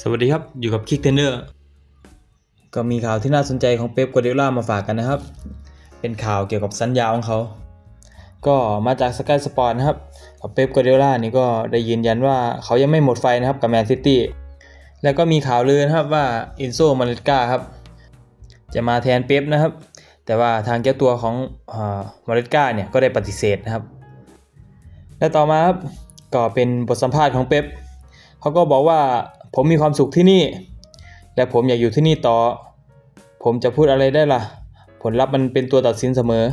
สวัสดีครับ อยู่กับคิกเทนเนอร์ก็มีข่าวที่น่าสนใจของเป๊ปกัวเดล่ามาฝากกันนะครับ เป็นข่าวเกี่ยวกับสัญญาของเขา ก็มาจากสกายสปอร์ตนะครับเป๊ปกัวเดล่านี่ก็ได้ยืนยันว่าเขายังไม่หมดไฟนะครับกับแมนซิตี้แล้วก็มีข่าวลือนะครับว่าอินโซมาเลกาครับ จะมาแทนเป๊ปนะครับ แต่ว่าทางเจ้าตัวของมาเลกาเนี่ยก็ได้ปฏิเสธนะครับ และต่อมาครับก็เป็นบทสัมภาษณ์ของเป๊ปเขาก็บอกว่า ผมมีความสุขที่นี่ และผมอยากอยู่ที่นี่ต่อ ผมจะพูดอะไรได้ล่ะ ผลลัพธ์มันเป็นตัวตัดสินเสมอ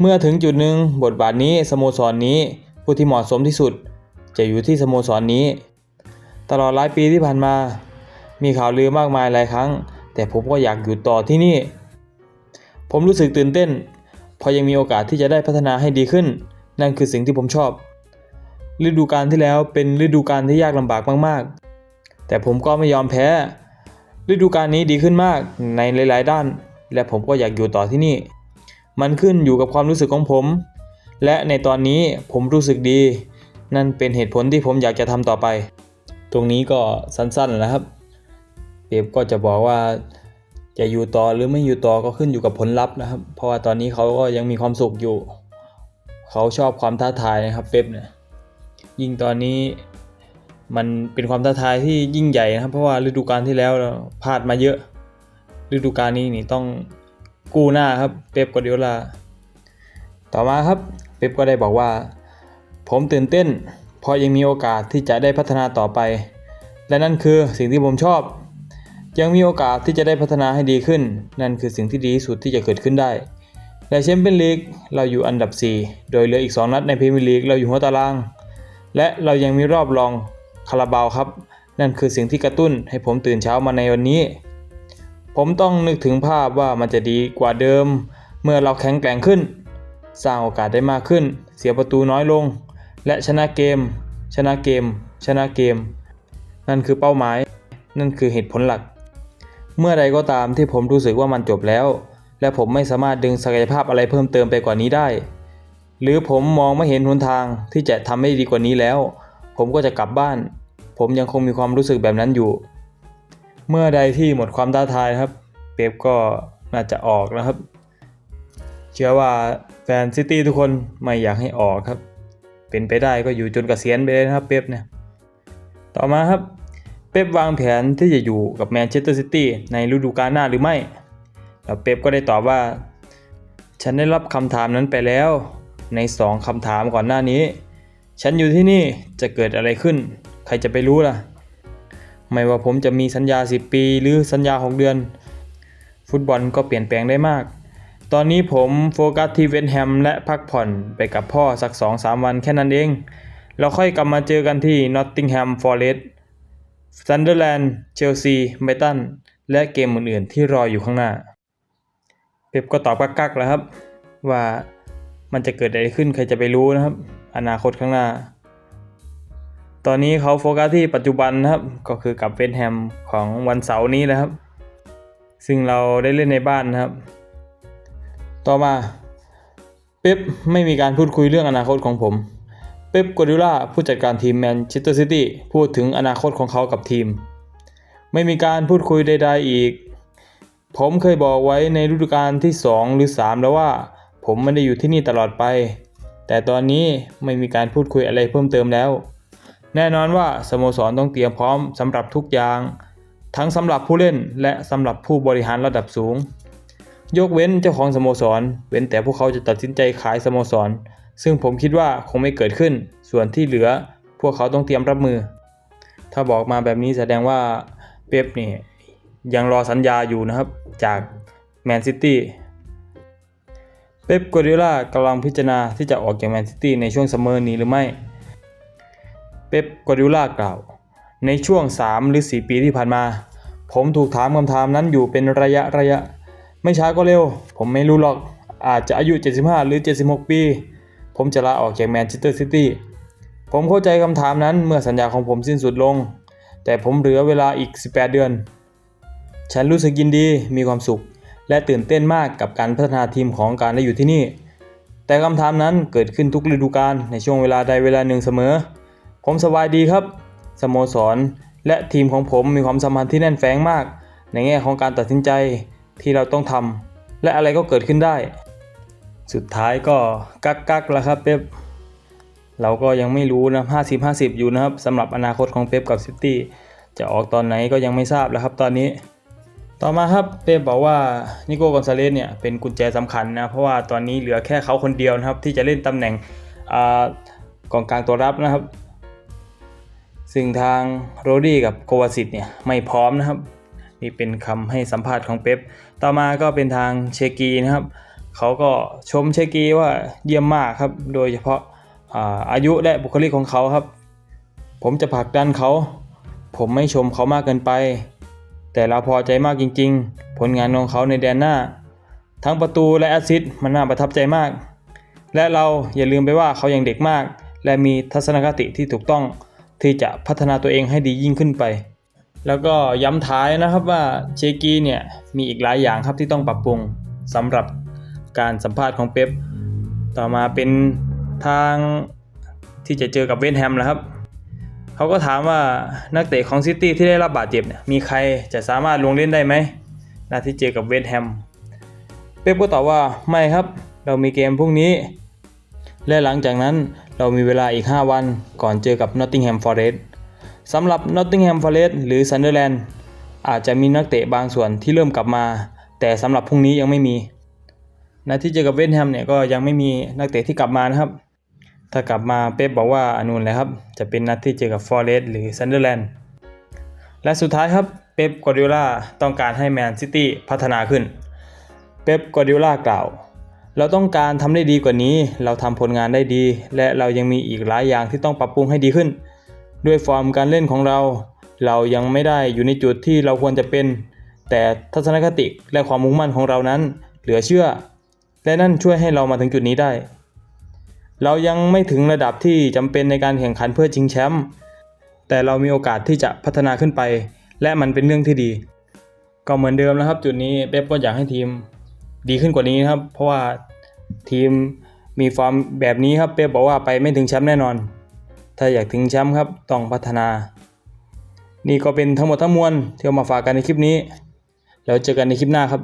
เมื่อถึงจุดหนึ่งบทบาทนี้สโมสรนนี้ผู้ที่เหมาะสมที่สุด จะอยู่ที่สโมสรนนี้ ตลอดหลายปีที่ผ่านมา มีข่าวลือมากมายหลายครั้ง แต่ผมก็อยากอยู่ต่อที่นี่ ผมรู้สึกตื่นเต้น เพราะยังมีโอกาสที่จะได้พัฒนาให้ดีขึ้น นั่นคือสิ่งที่ผมชอบ ฤดูกาลที่แล้วเป็นฤดูกาลที่ยากลำบากมากๆ แต่ผมก็ไม่ยอมแพ้ ฤดูกาลนี้ดีขึ้นมากในหลาย ๆ ด้าน และผมก็อยากอยู่ต่อที่นี่ มันขึ้นอยู่กับความรู้สึกของผม และในตอนนี้ผมรู้สึกดี นั่นเป็นเหตุผลที่ผมอยากจะทำต่อไป ตรงนี้ก็สั้นๆนะครับเป๊ปก็จะบอกว่าจะอยู่ต่อหรือไม่อยู่ต่อก็ขึ้นอยู่กับผลลัพธ์นะครับ เพราะว่าตอนนี้เขาก็ยังมีความสุขอยู่ เขาชอบความท้าทายนะครับเป๊ปเนี่ย ยิ่งตอนนี้มันเป็นความท้าทายที่ยิ่งใหญ่นะครับ เพราะว่าฤดูกาลที่แล้วเราพลาดมาเยอะ ฤดูกาลนี้นี่ต้องกู้หน้าครับเป๊ปกวาดิโอลา ต่อมาครับเป๊ปก็ได้บอกว่า ผมตื่นเต้น เพราะยังมีโอกาสที่จะได้พัฒนาต่อไป และนั่นคือสิ่งที่ผมชอบ ยังมีโอกาสที่จะได้พัฒนาให้ดีขึ้น นั่นคือสิ่งที่ดีที่สุดที่จะเกิดขึ้นได้และแชมเปี้ยนลีกเราอยู่อันดับ 4 โดยเหลืออีก 2 นัดในพรีเมียร์ลีกเราอยู่หัวตาราง และเรายังมีรอบรองคาราบาวครับ นั่นคือสิ่งที่กระตุ้นให้ผมตื่นเช้ามาในวันนี้ ผมต้องนึกถึงภาพว่ามันจะดีกว่าเดิม เมื่อเราแข็งแกร่งขึ้น สร้างโอกาสได้มากขึ้น เสียประตูน้อยลง และชนะเกม ชนะเกม ชนะเกม นั่นคือเป้าหมาย นั่นคือเหตุผลหลัก เมื่อใดก็ตามที่ผมรู้สึกว่ามันจบแล้ว และผมไม่สามารถดึงศักยภาพอะไรเพิ่มเติมไปกว่านี้ได้ หรือผมมองไม่เห็นหนทางที่จะทำให้ดีกว่านี้แล้ว ผมก็จะกลับบ้าน ผมยังคงมีความรู้สึกแบบนั้นอยู่ เมื่อใดที่หมดความท้าทายครับ เป๊ปก็น่าจะออกนะครับ เชื่อว่าแฟนซิตี้ทุกคนไม่อยากให้ออกครับ เป็นไปได้ก็อยู่จนเกษียณไปเลยนะครับเป๊ปเนี่ยต่อมาครับ เป๊ปวางแผนที่จะอยู่กับแมนเชสเตอร์ซิตี้ในฤดูกาลหน้าหรือไม่ แล้วเป๊ปก็ได้ตอบว่า ฉันได้รับคำถามนั้นไปแล้ว ใน 2คำถามก่อนหน้านี้ ฉันอยู่ที่นี่จะเกิดอะไรขึ้น ใครจะไปรู้ล่ะ ไม่ว่าผมจะมีสัญญา 10 ปีหรือสัญญา 6 เดือน ฟุตบอลก็เปลี่ยนแปลงได้มาก ตอนนี้ผมโฟกัสที่เวสต์แฮมและพักผ่อนไปกับพ่อสัก 2-3 วันแค่นั้นเอง เราค่อยกลับมาเจอกันที่นอตติงแฮมฟอเรสต์ซันเดอร์แลนด์ เชลซี ไบตัน และเกมอื่นๆ ที่รออยู่ข้างหน้า เป๊ปก็ตอบกักๆแล้วครับ ว่า มันจะเกิดอะไรขึ้นใครจะไปรู้นะครับ อนาคตข้างหน้า ตอนนี้เขาโฟกัสที่ปัจจุบันนะครับ ก็คือกับเวสแฮมของวันเสาร์นี้นะครับ ซึ่งเราได้เล่นในบ้านนะครับ ต่อมาเป๊ปไม่มีการพูดคุยเรื่องอนาคตของผม เป๊ปกัวดิโอลาผู้จัดการทีมแมนเชสเตอร์ซิตี้พูดถึงอนาคตของเขากับทีม ไม่มีการพูดคุยใดๆอีก ผมเคยบอกไว้ในฤดูกาลที่ 2 หรือ 3 แล้วว่า ผมไม่ได้อยู่ที่นี่ตลอดไป แต่ตอนนี้ไม่มีการพูดคุยอะไรเพิ่มเติมแล้ว แน่นอนว่าสโมสรต้องเตรียมพร้อมสำหรับทุกอย่าง ทั้งสำหรับผู้เล่นและสำหรับผู้บริหารระดับสูง ยกเว้นเจ้าของสโมสร เว้นแต่พวกเขาจะตัดสินใจขายสโมสร ซึ่งผมคิดว่าคงไม่เกิดขึ้น ส่วนที่เหลือพวกเขาต้องเตรียมรับมือ ถ้าบอกมาแบบนี้แสดงว่าเป๊ปนี่ยังรอสัญญาอยู่นะครับจากแมนซิตี้ เป๊ปกัวร์ดิโอลากำลังพิจารณาที่จะออกจากแมนซิตี้ในช่วงซัมเมอร์นี้หรือไม่ เป๊ปกัวร์ดิโอลากล่าว ในช่วง 3 หรือ 4 ปีที่ผ่านมา ผมถูกถามคำถามนั้นอยู่เป็นระยะระยะ ไม่ช้าก็เร็ว ผมไม่รู้หรอกอาจจะอายุ 75 หรือ 76 ปี ผมจะลาออกจากแมนเชสเตอร์ซิตี้ ผมเข้าใจคำถามนั้นเมื่อสัญญาของผมสิ้นสุดลง แต่ผมเหลือเวลาอีก 18 เดือน ฉันรู้สึกยินดีมีความสุข และตื่นเต้นมากกับการพัฒนาทีมของการได้อยู่ที่นี่ แต่คำถามนั้นเกิดขึ้นทุกฤดูกาลในช่วงเวลาใดเวลาหนึ่งเสมอ ผมสบายดีครับ สโมสร และทีมของผมมีความสัมพันธ์ที่แน่นแฟ้งมาก ในแง่ของการตัดสินใจที่เราต้องทำและอะไรก็เกิดขึ้นได้ สุดท้ายก็กักกักแล้วครับเป๊ปเราก็ยังไม่รู้นะ50 50 อยู่นะครับสำหรับอนาคตของเป๊ปกับซิตี้จะออกตอนไหนก็ยังไม่ทราบแล้วครับตอนนี้ ต่อมาครับเป๊ปบอกว่านิโก้กอนซาเลสเนี่ยเป็นกุญแจสำคัญนะเพราะว่าตอนนี้เหลือแค่เขาคนเดียวนะครับที่จะเล่นตำแหน่งอกองกลางตัวรับนะครับ ซึ่งทางโรดี้กับโควาซิตเนี่ยไม่พร้อมนะครับนี่เป็นคำให้สัมภาษณ์ของเป๊ปต่อมาก็เป็นทางเชกีนะครับเขาก็ชมเชกีว่าเยี่ยมมากครับโดยเฉพาะอายุและบุคลิกของเขาครับ ผมจะผลักดันเขา ผมไม่ชมเขามากเกินไป แต่เราพอใจมากจริง ๆ ผลงานของเขาในแดนหน้า ทั้งประตูและแอสซิสต์มันน่าประทับใจมาก และเราอย่าลืมไปว่าเขายังเด็กมาก และมีทัศนคติที่ถูกต้องที่จะพัฒนาตัวเองให้ดียิ่งขึ้นไป แล้วก็ย้ำท้ายนะครับว่าเชกีเนี่ยมีอีกหลายอย่างครับที่ต้องปรับปรุงสำหรับการสัมภาษณ์ของเป๊ปต่อมาเป็นทางที่จะเจอกับเวสแฮมนะครับ เขาก็ถามว่านักเตะของซิตี้ที่ได้รับบาดเจ็บเนี่ยมีใครจะสามารถลงเล่นได้ไหมนาที่เจอกับเวสต์แฮมเป๊ปก็ตอบว่าไม่ครับ เรามีเกมพรุ่งนี้ และหลังจากนั้นเรามีเวลาอีก 5 วันก่อนเจอกับ Nottingham Forest สำหรับ Nottingham Forest หรือ Sunderland อาจจะมีนักเตะบางส่วนที่เริ่มกลับมา แต่สำหรับพรุ่งนี้ยังไม่มีนัดที่เจอกับเวสต์แฮมเนี่ยก็ยังไม่มีนักเตะที่กลับมานะครับ ถ้ากลับมาเป๊ปบอกว่าอนุนเลยครับ จะเป็นนัดที่เจอกับ Forest หรือ Sunderland และสุดท้ายครับเป๊ปกวาร์ดิโอลาต้องการให้แมนซิตี้พัฒนาขึ้น เป๊ปกวาร์ดิโอลากล่าว เราต้องการทำได้ดีกว่านี้ เราทำผลงานได้ดี และเรายังมีอีกหลายอย่างที่ต้องปรับปรุงให้ดีขึ้น ด้วยฟอร์มการเล่นของเรา เรายังไม่ได้อยู่ในจุดที่เราควรจะเป็น แต่ทัศนคติและความมุ่งมั่นของเรานั้น เหลือเชื่อ และนั่นช่วยให้เรามาถึงจุดนี้ได้ เรายังไม่ถึงระดับที่จำเป็นในการแข่งขันเพื่อชิงแชมป์แต่เรามีโอกาสที่จะพัฒนาขึ้นไป และมันเป็นเรื่องที่ดี ก็เหมือนเดิมนะครับ จุดนี้เป๊ปก็อยากให้ทีมดีขึ้นกว่านี้นะครับ เพราะว่าทีมมีฟอร์มแบบนี้ครับ เป๊ปบอกว่าไปไม่ถึงแชมป์แน่นอน ถ้าอยากถึงแชมป์ครับต้องพัฒนา นี่ก็เป็นทั้งหมดทั้งมวลที่เอามาฝากกันในคลิปนี้แล้วเจอกันในคลิปหน้าครับ